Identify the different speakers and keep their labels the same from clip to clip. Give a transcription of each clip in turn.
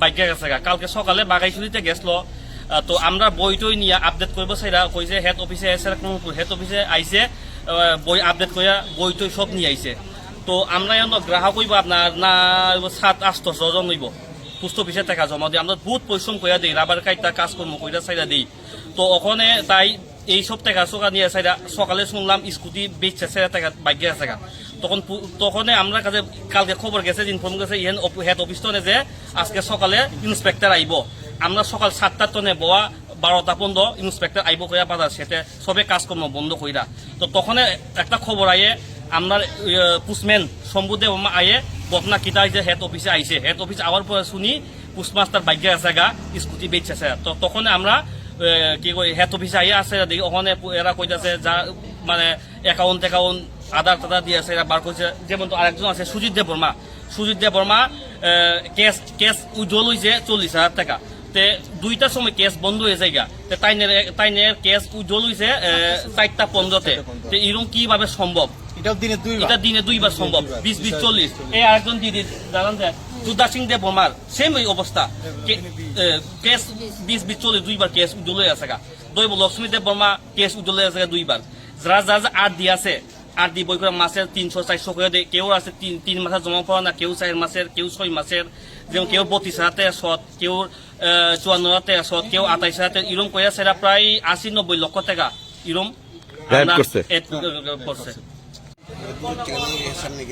Speaker 1: বাইকে গেছে। কালকে সকালে বাগাইছড়িতে গেছিল। আহ, তো আমরা বই টই নিয়ে আপডেট করব সেটা কইছে হেড অফিসে এসে হেড অফিসে আহ, বই আপডেট করিয়া বই সব নিয়ে আইছে। তো আমরা এখন গ্রাহক হইব আপনার না সাত আটশো জন হইব। পোস্ট অফিসে টাকা জমা দিই আমরা বহুত পরিশ্রম কইয়া দিই রাবার কাইটা কাজকর্ম কইরা সাইডা দিই। তো ওখানে তাই এই সব টাকা সোকা নিয়ে সাইডা সকালে শুনলাম স্কুটি বেচছে সেটা টাকা বাইকে আছে তখন তখনই আমরা কাছে কালকে খবর গেছে ইনফর্ম গেছে, ইহেন হেড অফিস টনে যে আজকে সকালে ইন্সপেক্টর আইব। আমরা সকাল সাতটার টনে বয়া, বারোটা পর্যন্ত ইন্সপেক্টর আইব কইয়া বাজার সেতে সবে কাজকর্ম বন্ধ কইরা। তো তখন একটা খবর আইয়ে আপনার পুসম্যান শম্ভুদেব আমার আয়ে বকনা কিতা যে হেড অফিসে আইছে। হেড অফিস আওয়ার পরে শুনি পুষ্টমাস্টার বাইকে আছে গা স্কুটি বেচছে তো তখন আমরা কি কই হেড অফিসে আইয়া আছে ওখানে এরা কইতাছে, যা মানে একাউন্ট একাউন্ট আধার টাধার দিয়ে আছে এরা বার করছে। যেমন তো আরেকজন আছে সুজিত দেব বর্মা। সুজিত দেব বর্মা কেস কেস উজ্জ্বল হয়েছে চল্লিশ হাজার টাকা। তে দুইটার সময় কেস বন্ধ হয়ে যায়। তে তাইনের তাইনের কেস উজ্জ্বল হয়েছে চারটা পনেরোতে। তো এরকম কীভাবে সম্ভব?
Speaker 2: এটাও দিনে দুই
Speaker 1: এটা দিনে দুইবার সম্ভব। বিশ বিশ চল্লিশ। এই আরেকজন দিদি জানান যে যুদ্ধা সিং দেব বর্মার সেম ওই অবস্থা। কেস বিশ বিশ চল্লিশ দুইবার কেস উজ্জ্বল হয়ে আছে গা। দৈব লক্ষ্মী দেব বর্মা কেস উজ্জ্বল হয়ে আছে দুইবার। যারা যে আট দিয়ে আছে আট দি বই করে মাসের তিনশো চারশো করে দেয় কেউ আছে তিন তিন মাসের জমা পড়া না কেউ চার মাসের কেউ ছয় মাসের যেমন কেউ বত্রিশ হাজার টাকা শত কেউ চুয়ান্ন হাজার টাকা শত কেউ আঠাইশ হাজার টাকা ইরম করে সেটা প্রায় আশি নব্বই লক্ষ টাকা। ইরম
Speaker 3: করছে।
Speaker 4: সামনে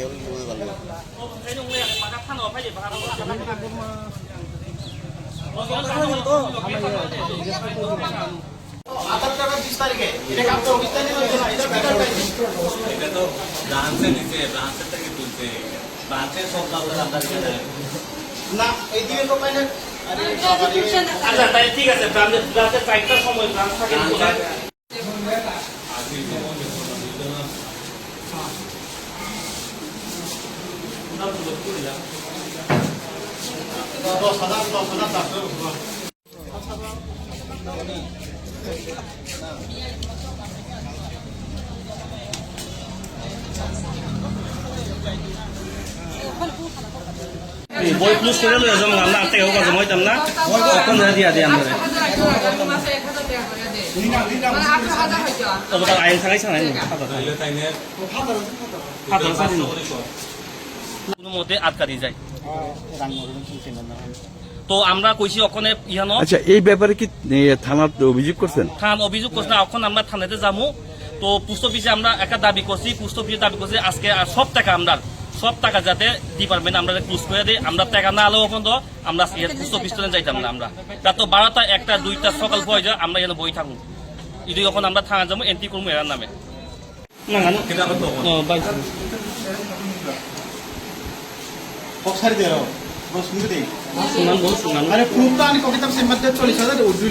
Speaker 4: ভালো
Speaker 5: এটা তো ব্রাঞ্চে নিচে ব্রাঞ্চের থেকে তুলছে। ব্রাঞ্চে সব কাপড় আমরা
Speaker 2: না এই দিকে তো পাইলে
Speaker 1: আচ্ছা তাই ঠিক আছে ব্রাঞ্চের ব্রাঞ্চের চারটার সময় ব্রাঞ্চ থাকে
Speaker 2: দশ হাজার দশ হাজার চারশো
Speaker 1: বই প্লুস করে লয়ে যাব আমরা আটটা কেউ কাছে মইতাম না, তখন দিয়া দিয়ে আমরা তবে তার আইন হাতের ছাড়ি কোনো মতে আটকা দিয়ে যায়। তো আমরা কইছি ওখানে ইহানো
Speaker 3: আচ্ছা এই ব্যাপারে কি থানার অভিযোগ করছেন?
Speaker 1: থান অভিযোগ করছে না এখন আমরা থানাতে যাব তো পোস্ট অফিসে আমরা একটা দাবি করছি পোস্ট অফিসে দাবি করছি আজকে আর সব টাকা আমরা সব টাকা যাতে ডিপার্টমেন্ট আমরা ক্লোজ করে দিই। আমরা টাকা না আলো পর্যন্ত আমরা পোস্ট অফিস যাইতাম না আমরা। তা তো বারোটা একটা দুইটা সকাল পয় যায় আমরা এখানে বই থাকুন যদি যখন আমরা থানা যাব এন্ট্রি করব এরার নামে। না না
Speaker 5: কিন্তু আবার তো
Speaker 2: পক্সারি দিয়ে রাও বস মুখে দেই
Speaker 1: শুনান বল শুনান
Speaker 2: আরে প্রুফটা আমি কবিতাম সে মধ্যে চল্লিশ হাজার দুই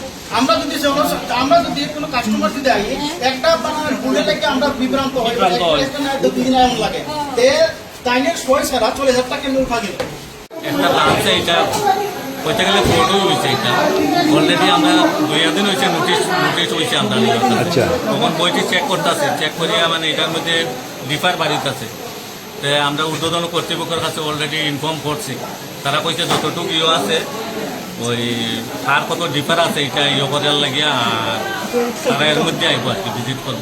Speaker 5: আমরা
Speaker 2: যদি আমরা যদি কোনো কাস্টমার যদি আই একটা আপনার ভুলে থেকে আমরা বিভ্রান্ত হই
Speaker 1: বিভ্রান্ত হই।
Speaker 2: একটা না দু তিন দিন এমন লাগে তে তাইনের ছয় ছাড়া চলে হাজার টাকা কেন উঠা
Speaker 5: একটা এটা কইতে গেলে ফটো হয়েছে এটা অলরেডি আমরা দুই দিন হয়েছে নোটিশ নোটিশ হয়েছে আমরা
Speaker 3: আচ্ছা।
Speaker 5: তখন বইটি চেক করতেছে চেক করিয়া মানে এটার মধ্যে ডিফার বাড়িতেছে। তো আমরা ঊর্ধ্বতন কর্তৃপক্ষের কাছে অলরেডি ইনফর্ম করছি। তারা কইছে যতটুকু ইয়ে আছে ওই আর কত ডিফার আছে এটা ইয়ে করার লাগিয়া তারা এর মধ্যে আইব আর কি ভিজিট করব।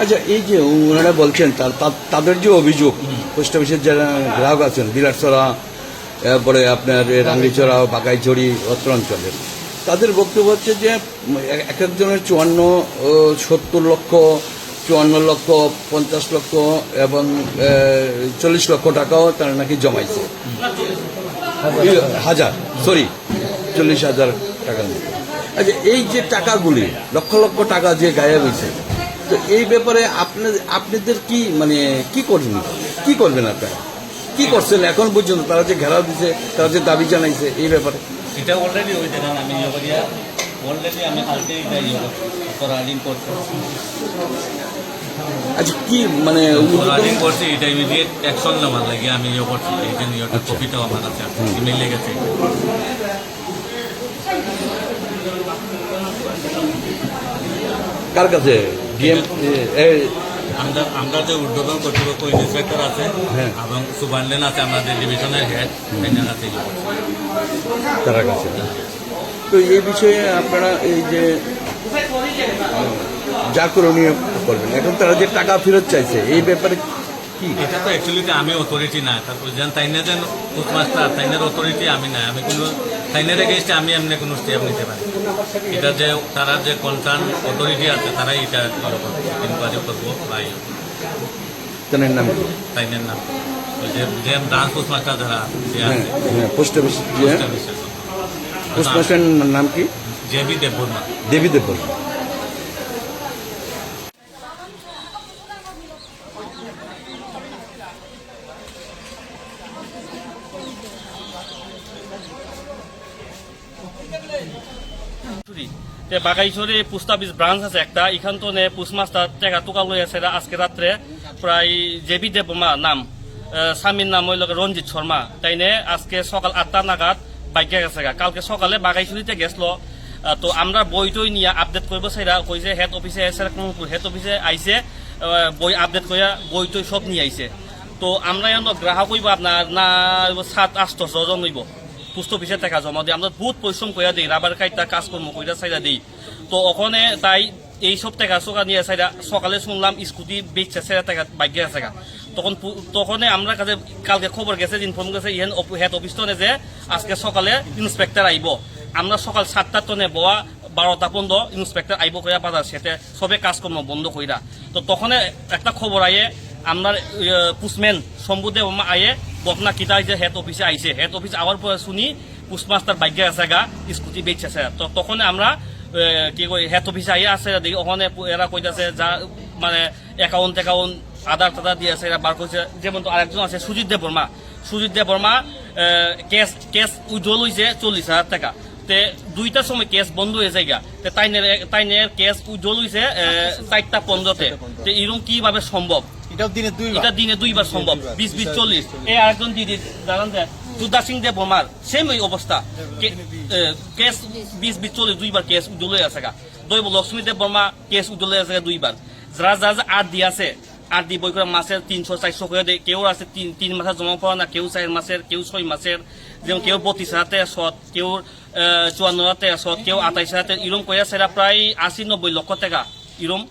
Speaker 3: আচ্ছা এই যে ওনারা বলছেন তার- তাদের যে অভিযোগ পোস্ট অফিসের যারা গ্রাহক আছেন বিলাসরা এরপরে আপনার রাঙ্গিচড়া বাগাইচড়ি অত্র অঞ্চলের তাদের বক্তব্য হচ্ছে যে এক- এক একজনের চুয়ান্ন সত্তর লক্ষ চুয়ান্ন লক্ষ পঞ্চাশ লক্ষ এবং চল্লিশ লক্ষ টাকাও তারা নাকি জমাইছে। হাজার সরি চল্লিশ হাজার টাকার মতো আচ্ছা এই যে টাকাগুলি লক্ষ লক্ষ টাকা যে গায়েব হয়েছে তো এই ব্যাপারে আপনাদের আপনাদের কি মানে কি করবেন? কি করবেন আপনারা কি করছেন এখন পর্যন্ত? তারা যে ঘেরাও দিছে তারা যে দাবি জানাইছে এই ব্যাপারে।
Speaker 5: এটা অলরেডি ওই দেখেন আমি ইয়ে অলরেডি আমি কালকে ইয়ে করছি।
Speaker 3: আচ্ছা কি মানে
Speaker 5: করালিং করছি এটা ইমিডিয়েট অ্যাকশন নেওয়ার লাগে আমি ইয়ে করছি এই যে ইয়েটা
Speaker 3: আচ্ছা।
Speaker 5: কপিটাও আমার আছে ইমেল লেগেছে
Speaker 3: কার কাছে ডিএম
Speaker 5: আমরা আমরা যে উদ্বোধন কর্তৃপক্ষ ইন্সপেক্টর আছে
Speaker 3: হ্যাঁ।
Speaker 5: এবং সুপারলেন আছে আমাদের ডিভিশনের হেড এনার করছি।
Speaker 3: তার কাছে তো এই বিষয়ে আপনারা এই যে যা করণীয় করবেন এখন তারা যে টাকা ফেরত চাইছে এই ব্যাপারে কি?
Speaker 5: এটা তো অ্যাকচুয়ালি আমি অথরিটি না তারপর যেন তাইনে যেন পোস্টমাস্টার তাইনের অথরিটি আমি না আমি কোনো তাইনের এগেনস্টে আমি এমনি কোনো স্টেপ নিতে পারি এটা যে তারা যে কনসার্ন অথরিটি আছে তারাই এটা ইনকোয়ারি করব। বা
Speaker 3: নাম
Speaker 5: তাইনের নাম। যে যে ব্রাঞ্চ পোস্টমাস্টার যারা যে আছে।
Speaker 3: পোস্ট অফিস
Speaker 5: পোস্ট
Speaker 3: পোস্ট নাম কি?
Speaker 5: জেবি দেববর্মা।
Speaker 3: দেবী দেবল
Speaker 1: বাগাইছড়ি পোস্ট অফিস ব্রাঞ্চ আছে একটা এখান তো নে পোস্ট মাস্টার টেকা টোকা লই আছে আজকে রাত্রে প্রায় জেবি দেবমা নাম স্বামীর নাম হইল গিয়ে রঞ্জিত শর্মা তাইনে আজকে সকাল আটটা নাগাদ বাইকে গেছে কালকে সকালে বাগাইছড়িতে গেছিল। তো আমরা বই টই নিয়ে আপডেট করব চাইরা কইছে হেড অফিসে এসে হেড অফিসে আহ, বই আপডেট কইয়া বই টই সব নিয়ে আইছে। তো আমরা গ্রাহক হইব আপনার না সাত আটশো জন হইব। পোস্ট অফিসে টাকা জমা দিই আমরা বহুত পরিশ্রম কইরা দিই, রাবার কাইটা কাজকর্ম কইরা চাইরা দিই। তো ওখানে তাই এই সব টাকা চোকা নিয়ে চাইরা সকালে শুনলাম স্কুটি বেচছে সেরা টাকা বাইকে আছে গা। তখন তখনই আমরা কাছে কালকে খবর গেছে ইনফর্ম গেছে, ইহেন হেড অফিস টনে যে আজকে সকালে ইন্সপেক্টর আইব। আমরা সকাল সাতটার টনে বয়া, বারোটা পর্যন্ত ইন্সপেক্টর আইব কইরা বাজার সেতে সবে কাজকর্ম বন্ধ কইরা। তো তখন একটা খবর আইয়ে আপনার পুসম্যান শম্ভুদেব আমার আয়ে বকনা কিতা যে হেড অফিসে আইছে হেড অফিস আওয়ার পরে শুনি পুষ্পমাস্টার বাইকে আছে গা, স্কুটি বেচছে আছে। তো তখন আমরা কি কই হেড অফিসে আইয়ে আছে দেখি ওখানে এরা কইতাছে যা মানে একাউন্ট একাউন্ট আধার টাধার দিয়ে আছে এরা বার করছে যেমন তো আরেকজন আছে, Sujit Deb Barma Sujit Deb Barma cash cash withdrawal হয়েছে চল্লিশ হাজার টাকা। তে দুইটার সময় কেস বন্ধ হয়ে যায় গা। তে তাইনের তাইনের কেস উজ্জ্বল হয়েছে চারটা পনেরোতে। তে এরকম কীভাবে সম্ভব
Speaker 2: এটাও দিনে দুই
Speaker 1: এটা দিনে দুইবার সম্ভব বিশ বিশ চল্লিশ এই আরেকজন দিদি জানান যে দুদা সিং দেব বর্মার সেম ওই অবস্থা কেস বিশ বিশ চল্লিশ দুইবার কেস উজ্জ্বল আছে গা। দৈব লক্ষ্মী দেব বর্মা কেস উজ্জ্বল আছে দুইবার যারা যারা যে আট আছে আট দি বই করে মাসের তিনশো চারশো করে দেয় কেউ আছে তিন তিন মাসের জমা পড়া না কেউ চার মাসের কেউ ছয় মাসের যেমন কেউ বত্রিশ হাজার তেরোশত কেউ আহ, চুয়ান্ন হাজার তেরোশত কেউ আঠাইশ হাজার ইরম করে সেটা প্রায় আশি নব্বই লক্ষ টাকা ইরম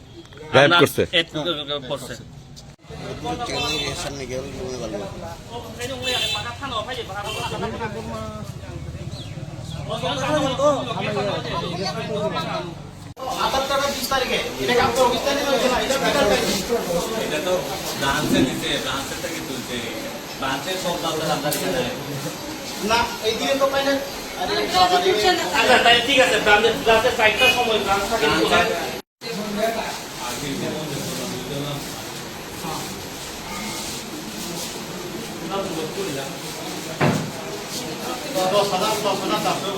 Speaker 3: গায়েব
Speaker 1: আপনার
Speaker 3: করছে।
Speaker 1: এড করছে
Speaker 2: আধার কার্ড বিশ তারিখে এটা কি আপনার অফিস থেকে না এটা বিকাল টাইম
Speaker 5: এটা তো ব্রাঞ্চে দিতে ব্রাঞ্চের থেকে ব্রাঞ্চের সব আপনার
Speaker 2: না এই তো।
Speaker 1: আচ্ছা তাই ঠিক আছে ব্রাঞ্চের ব্রাঞ্চের চারটার সময় ব্রাঞ্চ থাকে
Speaker 2: দশ হাজার দশ হাজার চারশো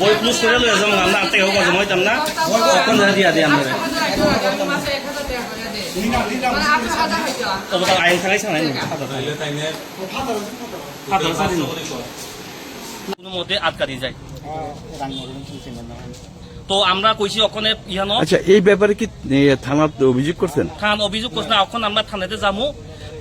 Speaker 1: বই ক্লোজ করে লয়ে যাব আমরা আনতে হোক জমা হইতাম না কখন দিয়া দিয়ে আমরা তবে তার আইন থাকাইছে না হাতের স্বাধীন কোনো মতে আটকা দিয়ে যায়। তো আমরা কইছি ওখানে ইহানো
Speaker 3: আচ্ছা এই ব্যাপারে কি অভিযোগ করছেন?
Speaker 1: থান অভিযোগ করছে না এখন আমরা থানাতে যাব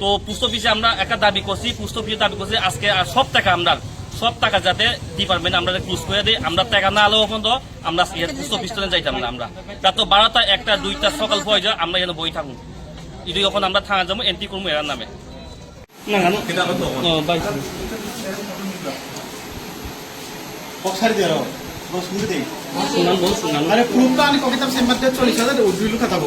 Speaker 1: তো পোস্ট অফিসে আমরা একটা দাবি করছি পোস্ট অফিসে দাবি করছি আজকে সব টাকা আমরা সব টাকা যাতে ডিপার্টমেন্ট আমরা ক্লোজ করে দিই। আমরা টাকা না আলো পর্যন্ত আমরা পোস্ট অফিস তো যাইতাম না আমরা। রাত বারোটা একটা দুইটা সকাল হয়ে যায় আমরা এখানে বই থাকুন। ইদি এখন আমরা থানা যাব এন্ট্রি করব এর নামে। না কেন
Speaker 2: বক্সারি দিয়ে রাও বস মুখে দেই।
Speaker 1: শুনান বল শুনান
Speaker 2: আরে প্রুফটা আমি কবিতা সে মধ্যে চল্লিশ হাজার দুই লক্ষ থাকব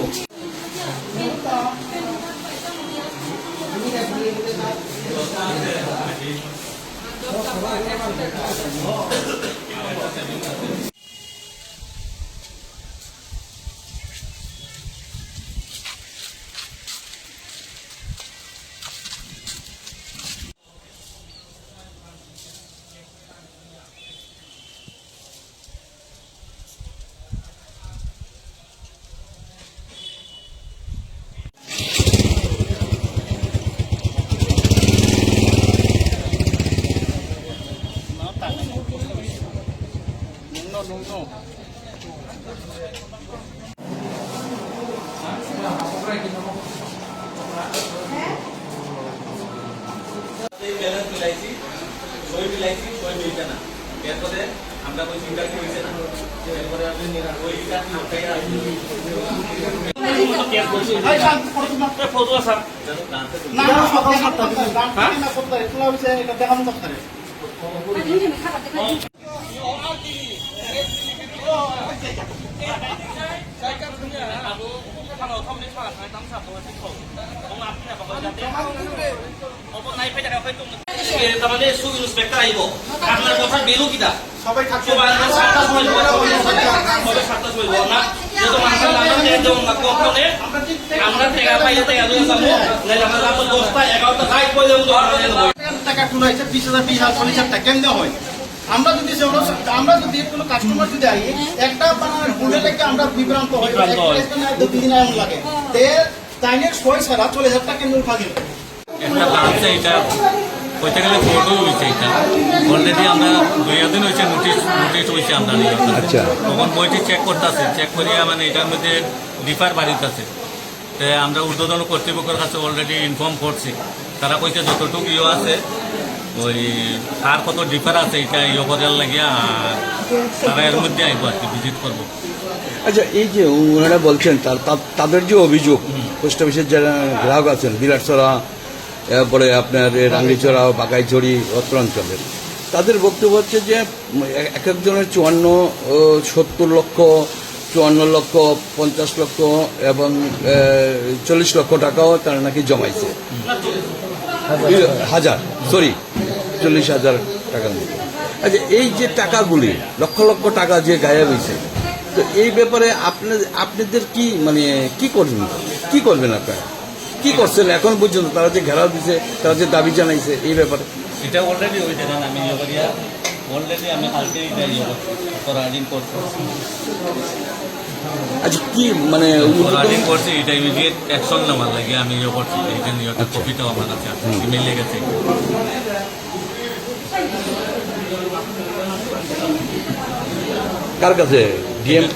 Speaker 5: ব্যালেন্স মিলাইছি সই মিলাইছি সই মিলছে না এরপরে আমরা ওই চিন্তা কি হয়েছে না এরপরে আপনি ওই কাজ ওটাই আসবে
Speaker 2: এই শান্ত করো তোমরা।
Speaker 1: ফটো আছে
Speaker 2: না না সকাল সাতটা দাম না করতে তোলা হইছে এটা দেখানো দরকার
Speaker 1: তাৰমানে সু ইন্সপেক্টৰ আহিব আপোনাৰ কথা বিলো কিটা
Speaker 2: সবাই থাকছে
Speaker 1: সাতটা সময় সবাই সাতটা সময় না যেহেতু মানুষের নাম একদম কোম্পানি
Speaker 2: আমরা
Speaker 1: টেকা পাইলে টেকা দিয়ে যাব নাহলে আমরা দশটা এগারোটা যাই পর্যন্ত
Speaker 2: টাকা টুনাইছে বিশ হাজার বিশ হাজার চল্লিশ হাজার টাকা কেমনে হয় আমরা যদি আমরা যদি কোনো কাস্টমার যদি আই একটা বানানোর ভুলে লেগে আমরা বিভ্রান্ত হই এমন লাগে। তে ছাড়া চল্লিশ হাজার টাকা
Speaker 5: একটা এটা গেলে ফটো হয়েছে এটা। অলরেডি আমরা দুই দিন হয়েছে নোটিশ নোটিশ হয়েছে
Speaker 3: আচ্ছা।
Speaker 5: তখন বইটি চেক করতেছে চেক করিয়া মানে এটার মধ্যে ডিফার বাড়িতেছে। তে আমরা ঊর্ধ্বতন কর্তৃপক্ষের কাছে অলরেডি ইনফর্ম করছি। তারা কইছে যতটুকু ইয়ে আছে ওই আর কত ডিফার আছে এটা ইয়ে করার লাগিয়া আর তারা এর মধ্যে আইব আর কি ভিজিট করব।
Speaker 3: আচ্ছা এই যে ওনারা বলছেন তাদের যে অভিযোগ, পোস্ট অফিসের যারা গ্রাহক আছেন বিলাটছড়া এরপরে আপনার রাঙ্গিচড়া, বাগাইছড়ি অত্রাঞ্চলের তাদের বক্তব্য হচ্ছে যে এক একজনের চুয়ান্ন সত্তর লক্ষ, চুয়ান্ন লক্ষ, পঞ্চাশ লক্ষ এবং চল্লিশ লক্ষ টাকাও তারা নাকি জমাইছে। হাজার। সরি চল্লিশ হাজার টাকার মতো আচ্ছা এই যে টাকাগুলি, লক্ষ লক্ষ টাকা যে গায়েব হয়েছে, তো এই ব্যাপারে আপনার আপনাদের কি মানে কি করবেন? কি করবেন আপনারা? কি করছেন? এখন পর্যন্ত তারা যে ঘেরাও দিছে, তারা যে দাবি জানাইছে, এই ব্যাপারে।
Speaker 5: এটা অলরেডি হয়েছে না আমি ইয়ে অলরেডি আমি কালকে ইয়ে করাদিন করছি।
Speaker 3: আচ্ছা কি মানে
Speaker 5: করাদিন করছি এটা ইমিডিয়েট অ্যাকশন নেওয়ার লাগে আমি ইয়ে করছি এইটা নিয়ে একটা কপিটাও আমার কাছে আছে ইমেল
Speaker 3: কার কাছে? ডিএম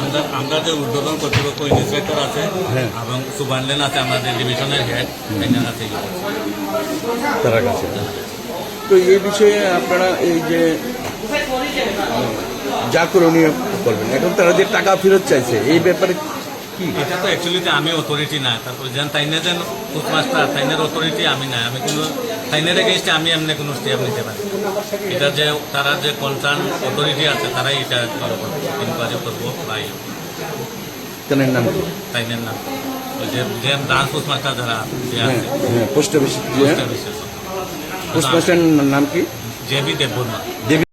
Speaker 5: আমরা আমরা যে উদ্বোধন কর্তৃপক্ষ ইন্সপেক্টর আছে
Speaker 3: হ্যাঁ।
Speaker 5: এবং সুপারলেন আছে আমাদের ডিভিশনের হেড এনার করছি।
Speaker 3: তার কাছে। তো এই বিষয়ে আপনারা এই যে যা করণীয় করবেন। এখন তারা যে টাকা ফেরত চাইছে এই ব্যাপারে কি?
Speaker 5: এটা তো অ্যাকচুয়ালিতে আমি অথরিটি না তারপর যেন তাইনে যেন পোস্টমাস্টার তাইনের অথরিটি আমি না আমি কোনো তাইনের এগেনস্টে আমি এমনি কোনো স্টেপ নিতে পারি এটা যে তারা যে কনসার্ন অথরিটি আছে তারাই এটা ইনকোয়ারি করব বা।
Speaker 3: তাদের নাম
Speaker 5: তাইনের নাম। যে যে ডান্স পোস্টমাস্টার যারা যে
Speaker 3: হ্যাঁ
Speaker 5: আছে
Speaker 3: হ্যাঁ post office
Speaker 5: post
Speaker 3: post master নাম কি?
Speaker 5: J B Debbarma.
Speaker 3: দেবী